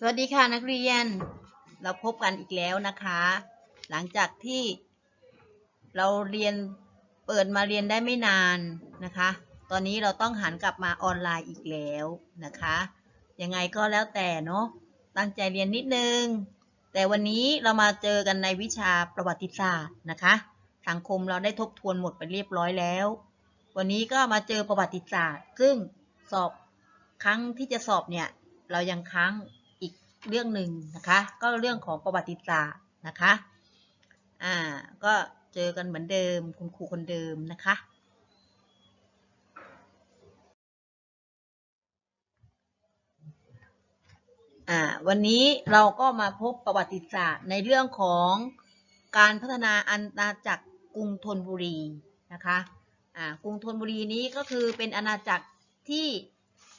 สวัสดีค่ะนักเรียน เราพบกันอีกแล้วนะคะ หลังจากที่เราเรียนเปิดมาเรียนได้ไม่นานนะคะ ตอนนี้เราต้องหันกลับมาออนไลน์อีกแล้วนะคะ ยังไงก็แล้วแต่เนาะตั้งใจเรียนนิดนึง แต่วันนี้เรามาเจอกันในวิชาประวัติศาสตร์นะคะ สังคมเราได้ทบทวนหมดไปเรียบร้อยแล้ว วันนี้ก็มาเจอประวัติศาสตร์ ซึ่งสอบครั้งที่จะสอบเนี่ยเรายังค้าง เรื่องหนึ่งนะคะ ก็เรื่องของประวัติศาสตร์นะคะ อ่า ก็เจอกันเหมือนเดิม คุณครูคนเดิมนะคะ อ่า วันนี้เราก็มาพบประวัติศาสตร์ในเรื่องของการพัฒนาอาณาจักรกรุงธนบุรีนะคะ อ่า กรุงธนบุรีนี้ก็คือเป็นอาณาจักรที่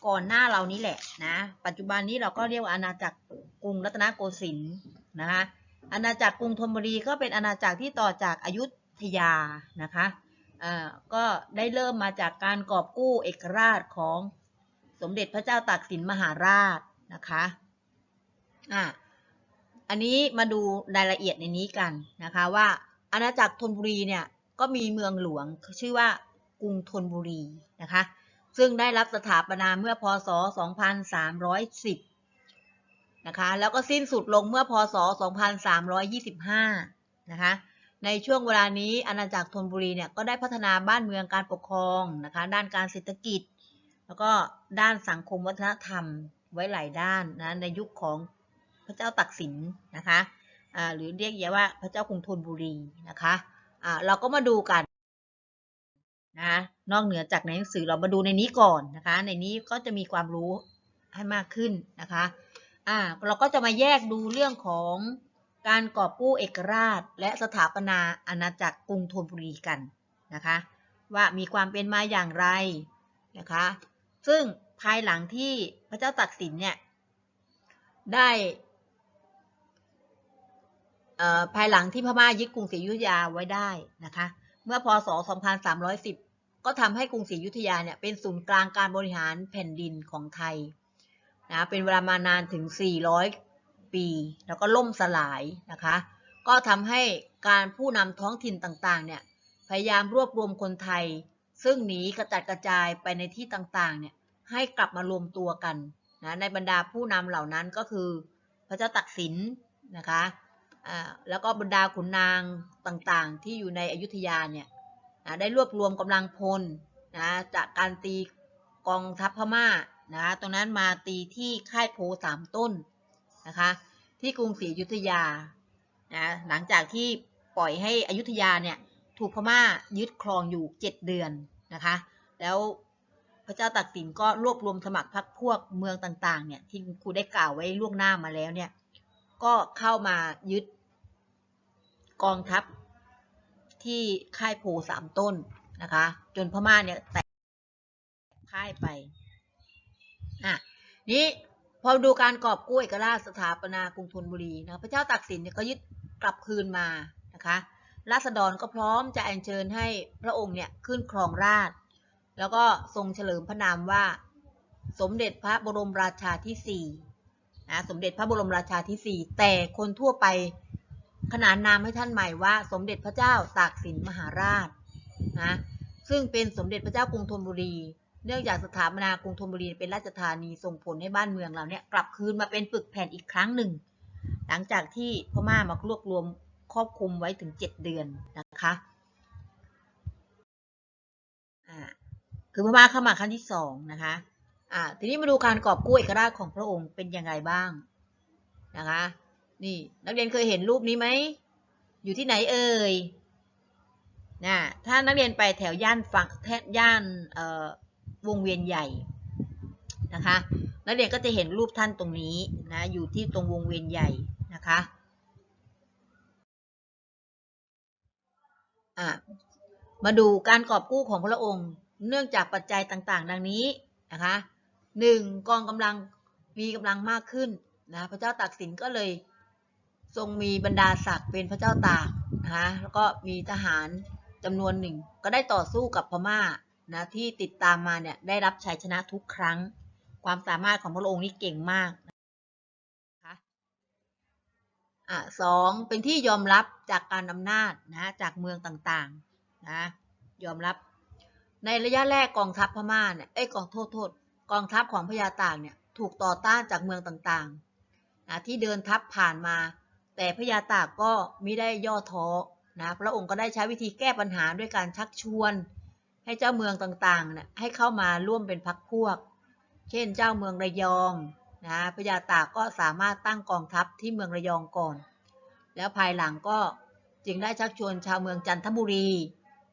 ก่อนหน้าเรานี้แหละนะ ปัจจุบันนี้เราก็เรียกว่าอาณาจักรกรุงรัตนโกสินทร์นะคะ อาณาจักรกรุงธนบุรีก็เป็นอาณาจักรที่ต่อจากอายุธยานะคะอ่าก็ได้เริ่มมาจากการกอบกู้เอกราชของสมเด็จพระเจ้าตากสินมหาราชนะคะอ่าอันนี้มาดูรายละเอียดในนี้กันนะคะว่าอาณาจักรธนบุรีเนี่ยก็มีเมืองหลวงชื่อว่ากรุงธนบุรีนะคะ ซึ่งได้รับสถาปนาเมื่อพศ 2310 นะคะ แล้วก็สิ้นสุดลงเมื่อพศ 2325 นะคะ ในช่วงเวลานี้อาณาจักรธนบุรีเนี่ยก็ได้พัฒนาบ้านเมืองการปกครองนะคะ ด้านการเศรษฐกิจ แล้วก็ด้านสังคมวัฒนธรรมไว้หลายด้านนะในยุคของพระเจ้าตักสินนะคะ หรือเรียกยว่าพระเจ้ากรุงธนบุรีนะคะอ่าเราก็มาดูกัน นะนอกเหนือจากในหนังสือเรามาดูในนี้ก่อนนะคะ ในนี้ก็จะมีความรู้ให้มากขึ้นนะคะอ่าเราก็จะมาแยกดูเรื่องของการกอบกู้เอกราช และสถาปนาอาณาจักรกรุงธนบุรีกันนะคะ ว่ามีความเป็นมาอย่างไรนะคะ ซึ่งภายหลังที่พระเจ้าตากสินเนี่ยได้ภายหลังที่พม่ายึดกรุงศรีอยุธยาไว้ได้นะคะ เมื่อพศ 2310 ก็ทำให้กรุงศรีอยุธยาเนี่ยเป็นศูนย์กลางการบริหารแผ่นดินของไทยนะเป็นเวลามานานถึง 400 ปี แล้วก็ล่มสลายนะคะ ก็ทำให้การผู้นำท้องถิ่นต่างๆเนี่ยพยายามรวบรวมคนไทย ซึ่งหนีกระจัดกระจายไปในที่ต่างๆเนี่ยให้กลับมารวมตัวกันนะในบรรดาผู้นำเหล่านั้นก็คือพระเจ้าตักสินนะคะอ่าแล้วก็บรรดาขุนนางต่างๆ ที่อยู่ในอยุธยาเนี่ย ได้รวบรวมกำลังพลนะจากการตีกองทัพพม่านะตรงนั้นมาตีที่ค่ายโพสามต้นนะคะที่กรุงศรีอยุธยานะหลังจากที่ปล่อยให้อยุธยาเนี่ยถูกพม่ายึดครองอยู่เจ็ดเดือนนะคะแล้วพระเจ้าตากสินก็รวบรวมสมัครพรรคพวกเมืองต่างๆเนี่ยที่ครูได้กล่าวไว้ล่วงหน้ามาแล้วเนี่ยก็เข้ามายึดกองทัพ ที่ค่ายโพสามต้นนะคะ จนพม่าเนี่ยแตกค่ายไปอะนี้พอดูการกอบกู้เอกราชสถาปนากรุงธนบุรีนะพระเจ้าตากสินเนี่ยก็ยึดกลับคืนมานะคะราษฎรก็พร้อมจะอัญเชิญให้พระองค์เนี่ยขึ้นครองราช แล้วก็ทรงเฉลิมพระนามว่า สมเด็จพระบรมราชาที่สี่นะสมเด็จพระบรมราชาที่สี่แต่คนทั่วไป ขนานนามให้ท่านใหม่ว่า สมเด็จพระเจ้าตากสินมหาราชนะซึ่งเป็นสมเด็จพระเจ้ากรุงธนบุรี เนื่องจากสถาปนากรุงธนบุรีเป็นราชธานีส่งผลให้บ้านเมืองเราเนี่ยกลับคืนมาเป็นปึกแผ่นอีกครั้งหนึ่ง หลังจากที่พม่ามารวบรวมครอบคลุมไว้ถึงเจ็ดเดือนนะคะคือพม่าเข้ามาครั้งที่สองนะคะอ่าทีนี้มาดูการกอบกู้เอกราชของพระองค์เป็นยังไงบ้างนะคะ นี่ นักเรียนเคยเห็นรูปนี้ไหม อยู่ที่ไหนเอ่ยนะถ้านักเรียนไปแถวย่านฝั่งแทย่านเอ่อวงเวียนใหญ่นะคะ นักเรียนก็จะเห็นรูปท่านตรงนี้นะ อยู่ที่ตรงวงเวียนใหญ่นะคะอะมาดูการกอบกู้ของพระองค์ เนื่องจากปัจจัยต่างๆ ดังนี้นะคะหนึ่งกองกำลังมีกำลังมากขึ้นนะพระเจ้าตากสินก็เลย ทรงมีบรรดาศักดิ์เป็นพระเจ้าตากนะคะแล้วก็มีทหารจำนวนหนึ่ง ก็ได้ต่อสู้กับพม่านะที่ติดตามมาเนี่ยได้รับชัยชนะทุกครั้ง ความสามารถของพระองค์นี่เก่งมากนะอ่าสองเป็นที่ยอมรับจากการอำนาจนะจากเมืองต่างๆนะยอมรับ ในระยะแรกกองทัพพม่าเนี่ยเอ้ยกองโทษโทษกองทัพของพญาตากเนี่ยถูกต่อต้านจากเมืองต่างๆนะที่เดินทัพผ่านมา แต่พญาตากก็ไม่ได้ย่อท้อนะพระองค์ก็ได้ใช้วิธีแก้ปัญหาด้วยการชักชวน ให้เจ้าเมืองต่างๆนี่ยให้เข้ามาร่วมเป็นพรรคพวก เช่น เจ้าเมืองระยองนะพญาตากก็สามารถตั้งกองทัพที่เมืองระยองก่อน แล้วภายหลังก็จึงได้ชักชวนชาวเมืองจันทบุรี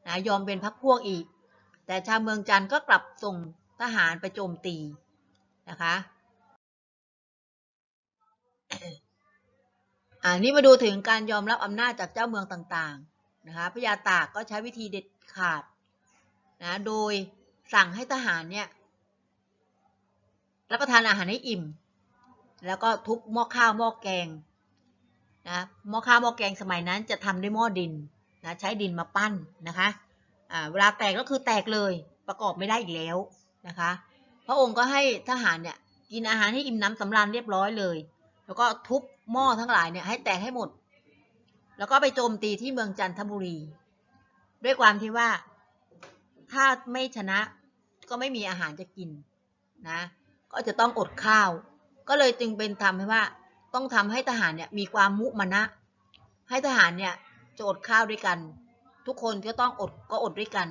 นะยอมเป็นพรรคพวกอีก แต่ชาวเมืองจันทร์ก็กลับส่งทหารไปโจมตีนะคะ อ่านี่มาดูถึงการยอมรับอำนาจจากเจ้าเมืองต่างๆนะคะพญาตากก็ใช้วิธีเด็ดขาดนะโดยสั่งให้ทหารเนี่ยรับประทานอาหารให้อิ่ม แล้วก็ทุบหม้อข้าวหม้อแกงนะหม้อข้าวหม้อแกงสมัยนั้นจะทำด้วยหม้อดินนะใช้ดินมาปั้นนะคะอ่าเวลาแตกก็คือแตกเลยประกอบไม่ได้อีกแล้วนะคะ พระองค์ก็ให้ทหารเนี่ยกินอาหารให้อิ่มน้ำสำราญเรียบร้อยเลย แล้วก็ทุบ หม้อทั้งหลายเนี่ยให้แตกให้หมด แล้วก็ไปโจมตีที่เมืองจันทบุรี ด้วยความที่ว่า ถ้าไม่ชนะก็ไม่มีอาหารจะกินนะ ก็จะต้องอดข้าว ก็เลยจึงเป็นทำให้ว่า ต้องทำให้ทหารเนี่ยมีความมุมานะ ให้ทหารเนี่ยจะอดข้าวด้วยกัน ทุกคนก็ต้องอดก็อดด้วยกัน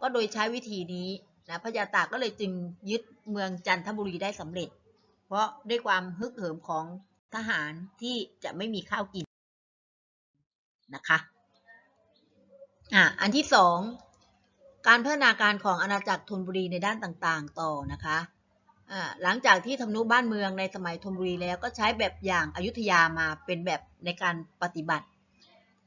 ก็โดยใช้วิธีนี้นะพญาตากก็เลยจึงยึดเมืองจันทบุรีได้สำเร็จ เพราะด้วยความฮึกเหิมของ ทหารที่จะไม่มีข้าวกินนะคะอะอันที่สองการพัฒนาการของอาณาจักรธนบุรีในด้านต่างๆ ต่อนะคะอ่าหลังจากที่ทำนุบ้านเมืองในสมัยธนบุรีแล้วก็ใช้แบบอย่างอายุทยามาเป็นแบบในการปฏิบัติ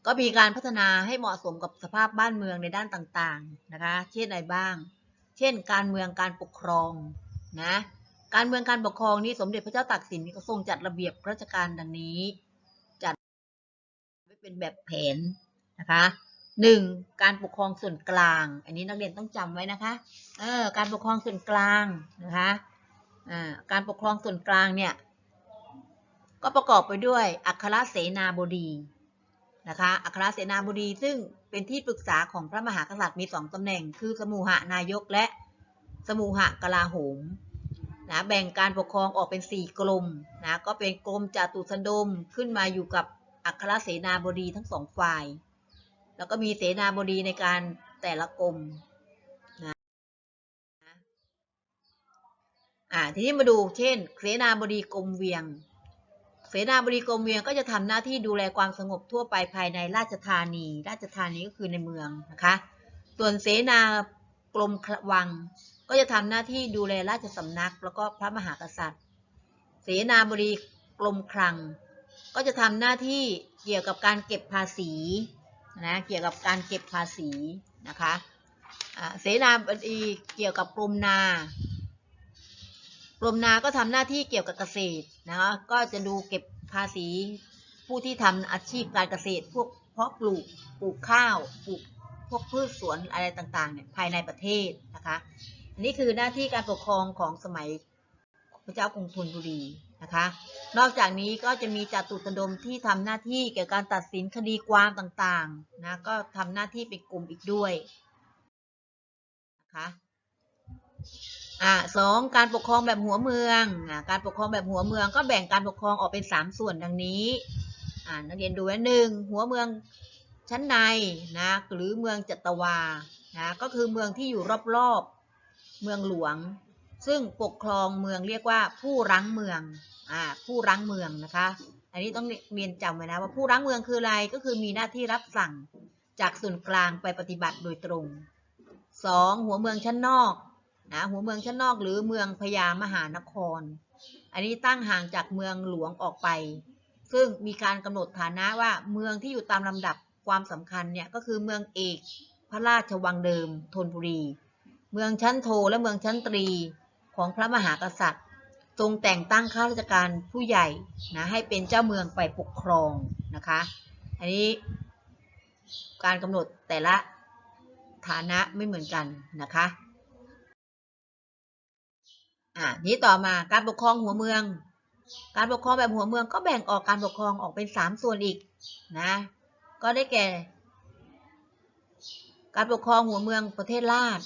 ก็มีการพัฒนาให้เหมาะสมกับสภาพบ้านเมืองในด้านต่างๆนะคะ เช่นอะไรบ้าง เช่น การเมืองการปกครองนะ การเมืองการปกครองนี่สมเด็จพระเจ้าตากสินก็ทรงจัดระเบียบราชการดังนี้ จัดไว้เป็นแบบแผนนะคะหนึ่งการปกครองส่วนกลาง อันนี้นักเรียนต้องจำไว้นะคะเออการปกครองส่วนกลางนะคะอ่าการปกครองส่วนกลางเนี่ยก็ประกอบไปด้วยอัครเสนาบดีนะคะอัครเสนาบดีซึ่งเป็นที่ปรึกษาของพระมหากษัตริย์มีสองตำแหน่ง คือสมุหานายกและสมุหกลาโหม นะแบ่งการปกครองออกเป็น 4กรมนะก็เป็นกรมจตุสดมขึ้นมาอยู่กับอัครเสนาบดีทั้งสองฝ่าย แล้วก็มีเสนาบดีในการแต่ละกรมนะอ่าทีนี้มาดูเช่น เสนาบดีกรมเวียง เสนาบดีกรมเวียงก็จะทำหน้าที่ดูแลความสงบทั่วไปภายในราชธานี ราชธานีก็คือในเมืองนะคะ ส่วนเสนากรมวัง ก็จะทำหน้าที่ดูแลราชสำนัก แล้วก็พระมหากษัตริย์ เสนาบดีกรมคลัง ก็จะทำหน้าที่เกี่ยวกับการเก็บภาษีนะเกี่ยวกับการเก็บภาษีนะคะเสนาบดีเกี่ยวกับกรมนากรมนาก็ทำหน้าที่เกี่ยวกับเกษตรนะคะก็จะดูเก็บภาษีผู้ที่ทำอาชีพการเกษตร พวกเพาะปลูกปลูกข้าวปลูกพวกพืชสวนอะไรต่างๆเนี่ยภายในประเทศนะคะ นนี้คือหน้าที่การปกครองของสมัยพระเจ้ากรุงธนบุรีนะคะ นอกจากนี้ก็จะมีจตุสดมที่ทำหน้าที่เกี่ยวกับการตัดสินคดีความต่างๆนะก็ทำหน้าที่เป็นกลุ่มอีกด้วยนะคะอ่าสองการปกครองแบบหัวเมืองอ่าการปกครองแบบหัวเมือง ก็แบ่งการปกครองออกเป็นสามส่วนดังนี้อ่านักเรียนดูไว้หนึ่งหัวเมืองชั้นในนะหรือเมืองจัตวานะก็คือเมืองที่อยู่รอบๆ เมืองหลวง ซึ่งปกครองเมืองเรียกว่าผู้รั้งเมืองอ่าผู้รั้งเมืองนะคะ อันนี้ต้องเรียนจำไว้นะว่าผู้รั้งเมืองคืออะไรก็คือมีหน้าที่รับสั่งจากส่วนกลางไปปฏิบัติโดยตรงสองหัวเมืองชั้นนอกนะหัวเมืองชั้นนอกหรือเมืองพญามหานคร อันนี้ตั้งห่างจากเมืองหลวงออกไป ซึ่งมีการกำหนดฐานะว่าเมืองที่อยู่ตามลำดับความสำคัญเนี่ยก็คือเมืองเอกพระราชวังเดิมธนบุรี เมืองชั้นโทและเมืองชั้นตรีของพระมหากษัตริย์ ทรงแต่งตั้งข้าราชการผู้ใหญ่นะให้เป็นเจ้าเมืองไปปกครองนะคะ อันนี้การกำหนดแต่ละฐานะไม่เหมือนกันนะคะอ่านี้ต่อมาการปกครองหัวเมือง การปกครองแบบหัวเมืองก็แบ่งออกการปกครองออกเป็นสามส่วนอีกนะ ก็ได้แก่ การปกครองหัวเมืองประเทศราช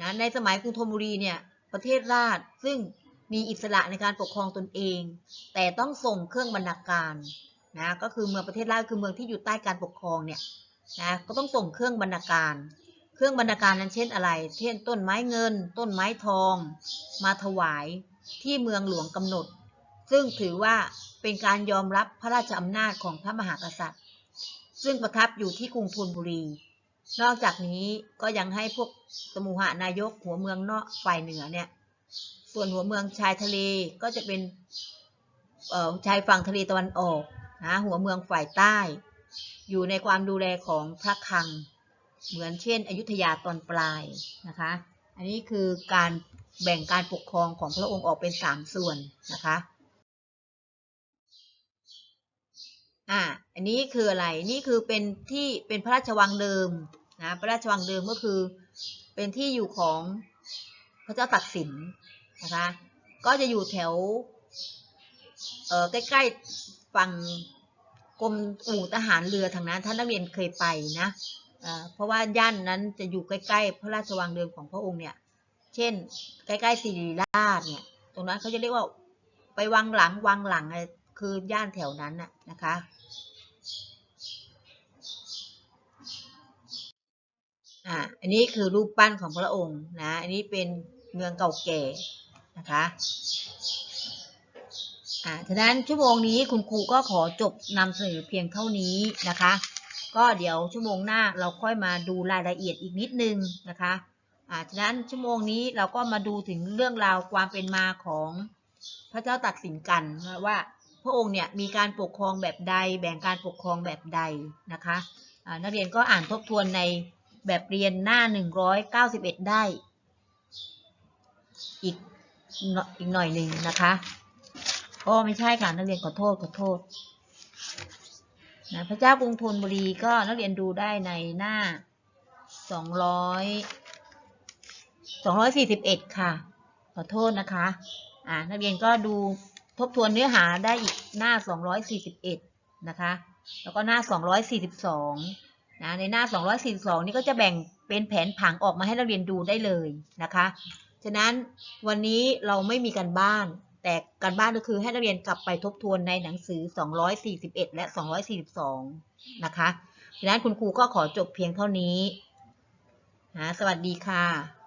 นะในสมัยกรุงธนบุรีเนี่ยประเทศราชซึ่งมีอิสระในการปกครองตนเอง แต่ต้องส่งเครื่องบรรณาการนะก็คือเมืองประเทศราชคือเมืองที่อยู่ใต้การปกครองเนี่ยนะก็ต้องส่งเครื่องบรรณาการ เครื่องบรรณาการนั้นเช่นอะไร เช่น ต้นไม้เงิน ต้นไม้ทอง มาถวายที่เมืองหลวงกำหนด ซึ่งถือว่าเป็นการยอมรับพระราชอำนาจของพระมหากษัตริย์ ซึ่งประทับอยู่ที่กรุงธนบุรี นอกจากนี้ก็ยังให้พวกสมุหานายกหัวเมืองนาะฝ่ายเหนือเนี่ย ส่วนหัวเมืองชายทะเลก็จะเป็นเอ่อชายฝั่งทะเลตะวันออกนะหัวเมืองฝ่ายใต้ อยู่ในความดูแลของพระคลัง เหมือนเช่น อยุธยาตอนปลายนะคะ อันนี้คือการแบ่งการปกครองของพระองค์ออกเป็นสามส่วนนะคะ อ่าอันนี้คืออะไรนี่คือเป็นที่เป็นพระราชวังเดิมนะพระราชวังเดิมก็คือเป็นที่อยู่ของพระเจ้าตักสินนะคะก็จะอยู่แถวเอ่อใกล้ๆฝั่งกรมอู่ทหารเรือทางนั้นท่านนักเรียนเคยไปนะเอ่เพราะว่าย่านนั้นจะอยู่ใกล้ๆพระราชวังเดิมของพระองค์เนี่ยเช่น ใกล้ๆศิริราชเนี่ยตรงนั้นเขาจะเรียกว่าไปวังหลังวังหลังอะไร คือย่านแถวนั้นน่ะนะคะ อ่า อันนี้คือรูปปั้นของพระองค์นะ อันนี้เป็นเมืองเก่าแก่นะคะ อ่า ฉะนั้นชั่วโมงนี้คุณครูก็ขอจบนำเสนอเพียงเท่านี้นะคะ ก็เดี๋ยวชั่วโมงหน้าเราค่อยมาดูรายละเอียดอีกนิดนึงนะคะอ่าฉะนั้นชั่วโมงนี้เราก็มาดูถึงเรื่องราวความเป็นมาของพระเจ้าตักสินกันว่า พระองค์เนี่ยมีการปกครองแบบใด แบ่งการปกครองแบบใดนะคะนักเรียนก็อ่านทบทวนในแบบเรียนหน้า 191 ได้ อีกหน่อยอีกหน่อยหนึ่งนะคะก็ไม่ใช่ค่ะนักเรียนขอโทษขอโทษนะพระเจ้ากรุงธนบุรีก็นักเรียนดูได้ในหน้า 200 241 ค่ะ ขอโทษนะคะ อ่านักเรียนก็ดู ทบทวนเนื้อหาได้อีกหน้า 241 นะคะ แล้วก็หน้า 242 นะ ในหน้า 242 นี่ก็จะแบ่งเป็นแผนผังออกมาให้นักเรียนดูได้เลยนะคะ ฉะนั้นวันนี้เราไม่มีการบ้าน แต่การบ้านก็คือให้นักเรียนกลับไปทบทวนในหนังสือ 241 และ 242 นะคะ ฉะนั้นคุณครูก็ขอจบเพียงเท่านี้นะสวัสดีค่ะ